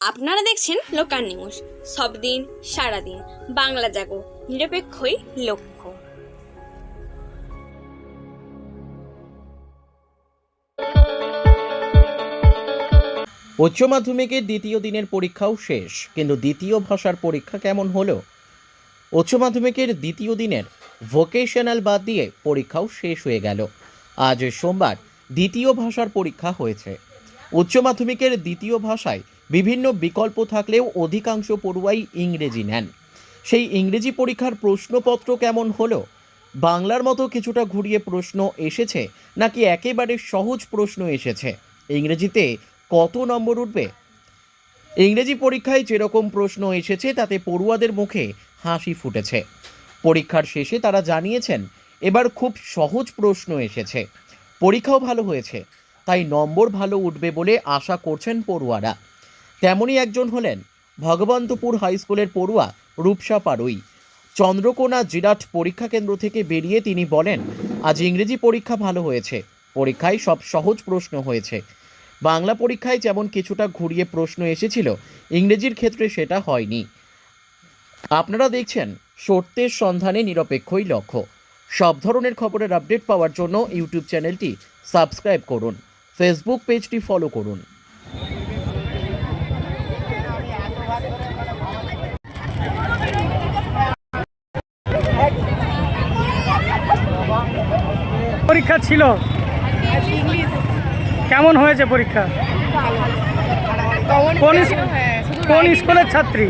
আপনারা দেখছেন local news. সব দিন সারাদিন বাংলা জাগো, নিরপেক্ষই লক্ষ্য। উচ্চ মাধ্যমিকের দ্বিতীয় দিনের পরীক্ষাও শেষ, কিন্তু দ্বিতীয় ভাষার পরীক্ষা কেমন হলো? উচ্চ মাধ্যমিকের দ্বিতীয় দিনের ভোকেশনাল বাদ দিয়ে পরীক্ষাও শেষ হয়ে গেল। আজ সোমবার দ্বিতীয় ভাষার পরীক্ষা হয়েছে। উচ্চ মাধ্যমিকের দ্বিতীয় ভাষায় বিভিন্ন বিকল্প থাকলেও অধিকাংশ পড়ুয়াই ইংরেজি নেন। সেই ইংরেজি পরীক্ষার প্রশ্নপত্র কেমন হলো? বাংলার মতো কিছুটা ঘুরিয়ে প্রশ্ন এসেছে নাকি একেবারে সহজ প্রশ্ন এসেছে? ইংরেজিতে কত নম্বর উঠবে? ইংরেজি পরীক্ষায় যেরকম প্রশ্ন এসেছে, তাতে পড়ুয়াদের মুখে হাসি ফুটেছে। পরীক্ষার শেষে তারা জানিয়েছেন, এবার খুব সহজ প্রশ্ন এসেছে। পরীক্ষাও ভালো হয়েছে। তাই নম্বর ভালো উঠবে বলে আশা করছেন পড়ুয়ারা। তেমনই একজন হলেন ভগবন্তপুর হাই স্কুলের পড়ুয়া রূপসা পারুই। চন্দ্রকোনা জিরাট পরীক্ষা কেন্দ্র থেকে বেরিয়ে তিনি বলেন, আজ ইংরেজি পরীক্ষা ভালো হয়েছে। পরীক্ষায় সব সহজ প্রশ্ন হয়েছে। বাংলা পরীক্ষায় যেমন কিছুটা ঘুরিয়ে প্রশ্ন এসেছিল, ইংরেজির ক্ষেত্রে সেটা হয়নি। আপনারা দেখছেন সত্যের সন্ধানে নিরপেক্ষই লক্ষ্য। সব ধরনের খবরের আপডেট পাওয়ার জন্য ইউটিউব চ্যানেলটি সাবস্ক্রাইব করুন। ফেসবুক পেজটি ফলো করুন। পরীক্ষা ছিল? কেমন হয়েছে পরীক্ষা? কোন কোন স্কুলের ছাত্রী?